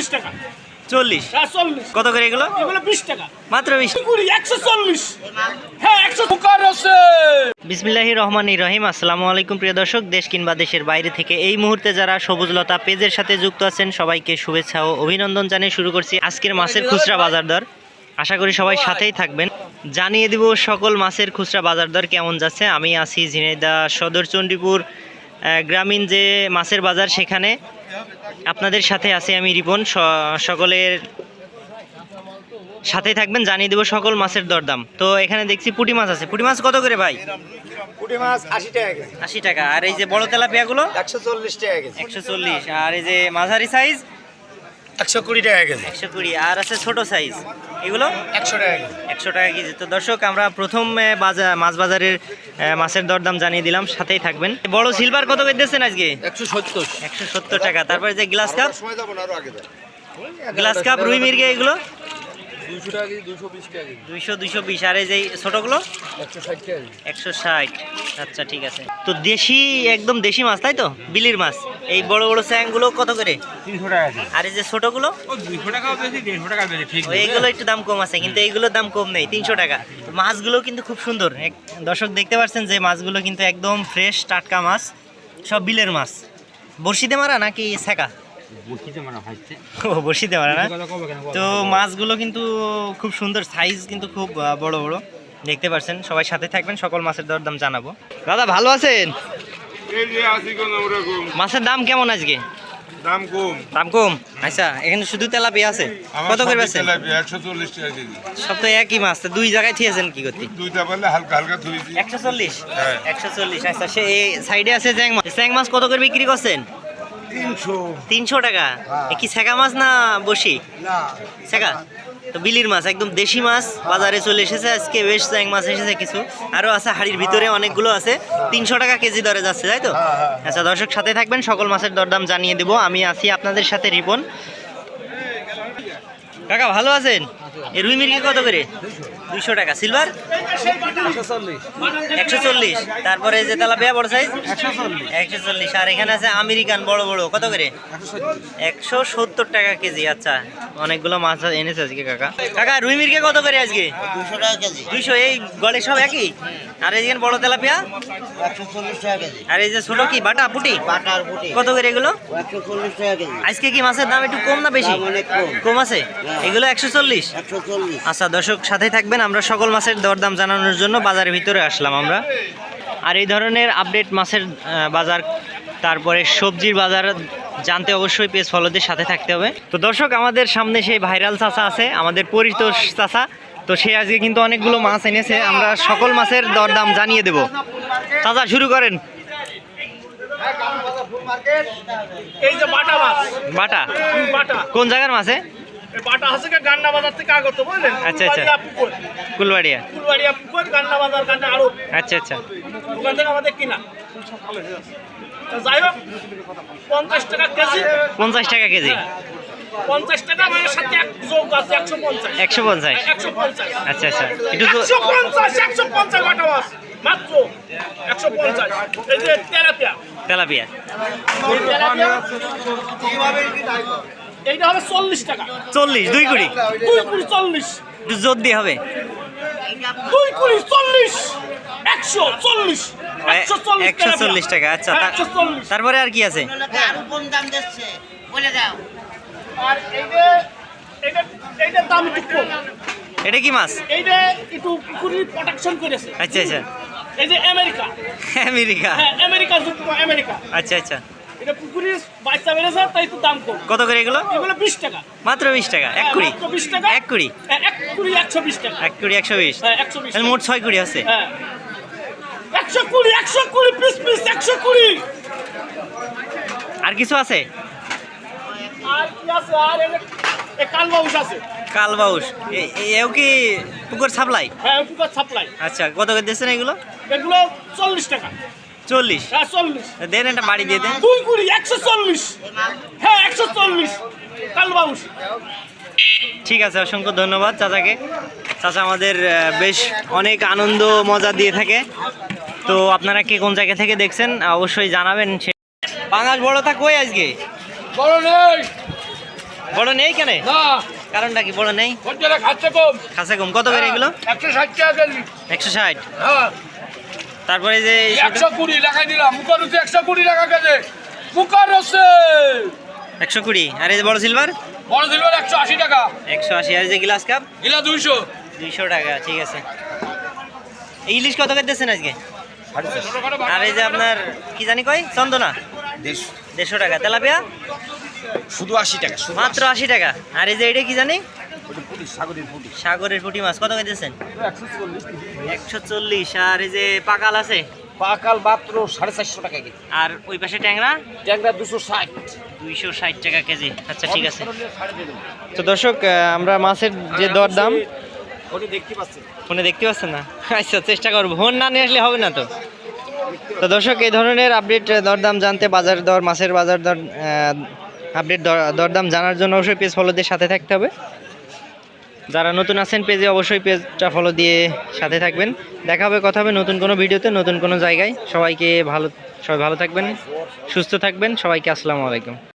চল্লিশ টাকা। চল্লিশ। হ্যাঁ চল্লিশ। কত করে এগুলো? এগুলো বিশ টাকা। মাত্র বিশ। কুড়ি একশো চল্লিশ। হ্যাঁ একশো কুকার আছে। বিসমিল্লাহির রহমান রহিম। আসসালামু আলাইকুম প্রিয় দর্শক। দেশ কিংবা দেশের বাইরে থেকে এই মুহূর্তে যারা সবুজলতা পেজের সাথে যুক্ত আছেন সবাইকে শুভেচ্ছা ও অভিনন্দন জানিয়ে শুরু করছি আজকের মাছের খুচরা বাজার দর। আশা করি সবাই সাথেই থাকবেন। জানিয়ে দিব সকল মাছের খুচরা বাজার দর কেমন যাচ্ছে। আমি আছি ঝিনাইদা সদর চণ্ডীপুর গ্রামীণ যে মাছের বাজার সেখানে আপনাদের সাথে আছি আমি রিপন। সকলের সাথে থাকবেন জানিয়ে দেবো সকল মাছের দরদাম। তো এখানে দেখছি পুটি মাছ আছে। পুটি মাছ কত করে ভাই? পুটি মাছ আশি টাকা আশি টাকা। আর এই যে বড় তেলাপিয়াগুলো? একশো চল্লিশ টাকা একশো চল্লিশ। আর এই যে মাঝারি সাইজ একশো কুড়ি টাকা কেজি। একশো কুড়ি আর আছে ছোট সাইজ। এগুলো? একশো টাকা একশো টাকা কেজি। তো দর্শক আমরা প্রথম বাজার মাছ বাজারের মাছের দরদাম জানিয়ে দিলাম সাথেই থাকবেন। বড় সিলভার কত করে দিচ্ছেন আজকে? একশো সত্তর। একশো সত্তর টাকা। তারপরে যে গ্লাস কাপ সময় যাব না আরও আগে গ্লাস কাপ রুই মির্গে এগুলো? দুইশো দুইশো বিশ আর এই যে ছোটগুলো? একশো ষাট। আচ্ছা ঠিক আছে। তো দেশি একদম দেশি মাছ তাই তো? বিলির মাছ। এই বড় বড় স্যাংগুলো কত করে? তিনশো টাকা আর এই যে ছোটগুলো? দুইশো বেশি দেড়শো টাকা ঠিক এইগুলো একটু দাম কম আছে কিন্তু এইগুলোর দাম কম নেই তিনশো টাকা। তো মাছগুলো কিন্তু খুব সুন্দর। দর্শক দেখতে পাচ্ছেন যে মাছগুলো কিন্তু একদম ফ্রেশ টাটকা মাছ সব বিলের মাছ। বড়শিতে মারা নাকি শেখা বড়শিতে মারা না? তো মাছগুলো কিন্তু খুব সুন্দর সাইজ কিন্তু খুব বড় বড়। দেখতে পাচ্ছেন সবাই সাথে থাকবেন সকল মাছের দরদাম জানাব। দাদা ভালো আছেন? মাছের দাম কেমন আজকে? দাম কম। দাম কম? আচ্ছা এখানে শুধু তেলাপিয়া আছে? কত করে কেজি। সব তো একই মাছ তো দুই জায়গায় থিয়েছেন কি করতে? দুইটা পারলে হালকা হালকা ধুয়েছি একশো চল্লিশ? হ্যাঁ। আচ্ছা সে সাইডে আছে চ্যাং মাছ। চ্যাং মাছ কত করে বিক্রি করছেন? তিনশো। তিনশো টাকা? এ কি শেখা মাছ না বসি শেখা তো বিলির মাছ একদম দেশি মাছ। বাজারে চলে এসেছে আজকে বেশ জ্যাং মাছ এসেছে কিছু। আরও আছে হাড়ির ভিতরে অনেকগুলো আছে। তিনশো টাকা কেজি দরে যাচ্ছে তাই তো? আচ্ছা দর্শক সাথে থাকবেন সকল মাছের দরদাম জানিয়ে দেবো। আমি আছি আপনাদের সাথে রিপন। কাকা ভালো আছেন? এই রুই মির্গি কত করে? দুইশো টাকা। সিলভার একশো চল্লিশ। তারপরে এই যে তেলাপিয়া বড় সাইজ একশো চল্লিশ। আর এখানে আছে আমেরিকান বড় বড়। কত করে? একশো সত্তর টাকা কেজি। আচ্ছা অনেকগুলো মাছ এনেছে আজকে কাকা। কাকা রুই মির্গে কত করে আজকে? দুশো টাকা কেজি। দুইশো এই গলে সব একই? আর এই বড় তেলাপিয়া? একশো চল্লিশ টাকা কেজি। আর এই যে ছোট কি বাটা পুটি? বাটার কত করে এগুলো? একশো চল্লিশ টাকা কেজি। আজকে কি মাছের দাম একটু কম না বেশি? কম। কম আছে? এগুলো একশো চল্লিশ? আচ্ছা দর্শক সাথেই থাকবেন। আমরা সকল মাছের দরদাম জানানোর জন্য বাজারের ভিতরে আসলাম আমরা। আর এই ধরনের আপডেট মাছের বাজার তারপরে সবজির বাজার জানতে অবশ্যই পেজ ফলোদের সাথে থাকতে হবে। তো দর্শক আমাদের সামনে সেই ভাইরাল চাচা আছে আমাদের পরিচিত চাচা। তো সে আজকে কিন্তু অনেকগুলো মাছ এনেছে। আমরা সকল মাছের দরদাম জানিয়ে দেব। চাচা শুরু করেন। এই যে বাটা মাছ। বাটা? কোন জায়গার মাছে বাটা আছে কি গান্না বাজার থেকে আগত বুঝলেন? আচ্ছা, আচ্ছা। পুকুর। কুলবাড়িয়া। ফুলবাড়িয়া পুকুর গান্না বাজার গান্না আরও আচ্ছা আচ্ছা। ওখান থেকে আমাদের কিনা। যাই হোক পঞ্চাশ টাকা কেজি। পঞ্চাশ টাকা কেজি? পঞ্চাশ টাকা মানে সাথে এক যোগ আছে একশো পঞ্চাশ। একশো পঞ্চাশ? একশো পঞ্চাশ। আচ্ছা আচ্ছা। একটু একশো পঞ্চাশ একশো পঞ্চাশ বাটা মাছ। মাত্র একশো পঞ্চাশ। এই যে তেলাপিয়া। তেলাপিয়া। তেলাপিয়া। এইটা হবে চল্লিশ টাকা। চল্লিশ দুই কুড়ি। দুই কুড়ি চল্লিশ। দিয়ে হবে। দুই কুড়ি চল্লিশ। একশো চল্লিশ। একশো চল্লিশ একশো চল্লিশ টাকা আচ্ছা একশো চল্লিশ। তারপরে আর কি আছে? এটা কি মাছ? এইটা একটু পুকুরির প্রোটেকশন করেছে। আচ্ছা আচ্ছা। এই যে আমেরিকা। আমেরিকা। হ্যাঁ আমেরিকা আমেরিকা। আচ্ছা আচ্ছা। এটা পুকুরির বাচ্চা বেড়েছে তাই একটু দাম কম। কত করে এগুলো? এগুলো বিশ টাকা। মাত্র বিশ টাকা এক কুড়ি। বিশ টাকা। এক কুড়ি? হ্যাঁ, এক কুড়ি একশো বিশ টাকা। এক কুড়ি একশো বিশ? হ্যাঁ একশো বিশ মোট ছয় কুড়ি আছে। হ্যাঁ। একশো কুড়ি একশো কুড়ি পিস পিস একশো কুড়ি। আর কিছু আছে? আর কি আছে? আর কালবাউস আছে। কালবাউস এও কি পুকুর সাপ্লাই? হ্যাঁ পুকুর সাপ্লাই। আচ্ছা কত করে দিচ্ছেন এগুলো? এগুলো চল্লিশ টাকা। চল্লিশ। হ্যাঁ দেন একটা বাড়ি দিয়ে দেন। দুই কুড়ি একশো চল্লিশ। হ্যাঁ একশো চল্লিশ। কালবাউস ঠিক আছে অসংখ্য ধন্যবাদ চাচাকে। চাচা আমাদের বেশ অনেক আনন্দ মজা দিয়ে থাকে। তো আপনারা কে কোন জায়গা থেকে দেখছেন অবশ্যই জানাবেন। সে পাঙাশ বড়টা কই আজকে? বড় নেই। বড় নেই কেন কারণটা কি বড় নেই? খাচ্ছে কম। খাসা কম। কত করে এগুলো? একশো ষাট টাকা একশো ষাট। হ্যাঁ। তারপরে যে একশো কুড়ি টাকা দিলাম। মুখার হচ্ছে একশো কুড়ি টাকা কেজি মুখার হচ্ছে একশো কুড়ি। আর এই যে বড় সিলভার বড় সিলভার একশো আশি টাকা। একশো আশি। আর এই যে গ্লাস কাপ গিলা দুইশো। দুইশো টাকা ঠিক আছে। ইলিশ কত করতেছেন আজকে? আর এই যে আপনার কি জানি কয়? চন্দনা? দেড়শো। টাকা। তেলাপিয়া? শুধু আশি টাকা মাত্র আশি। টাকা। আর এই যে এটা কি জানি? সাগরের পুঁটি। মাছ। কত করতেছেন একশো চল্লিশ আর এই যে পাকাল আছে? পাকাল মাত্র সাড়ে চারশো টাকা কেজি। আর ওই পাশে ট্যাংরা? ট্যাংরা দুশো ষাট। দুইশো ষাট টাকা কেজি। আচ্ছা ঠিক আছে। তো দর্শক আমরা মাছের যে দর দাম দেখতে পাচ্ছেন ফোনে দেখতে পাচ্ছেন না? আচ্ছা চেষ্টা করব। ফোন না নিয়ে আসলে হবে না তো? তো দর্শক এই ধরনের আপডেট দরদাম জানতে বাজার দর মাছের বাজার দর আপডেট দরদাম জানার জন্য অবশ্যই পেজ ফলোদের সাথে থাকতে হবে। যারা নতুন আছেন, পেজে অবশ্যই পেজটা ফলো দিয়ে সাথে থাকবেন। দেখা হবে, কথা হবে নতুন কোনো ভিডিওতে, নতুন কোনো জায়গায়। সবাইকে ভালো, সবাই ভালো থাকবেন, সুস্থ থাকবেন। সবাইকে আসসালামু আলাইকুম।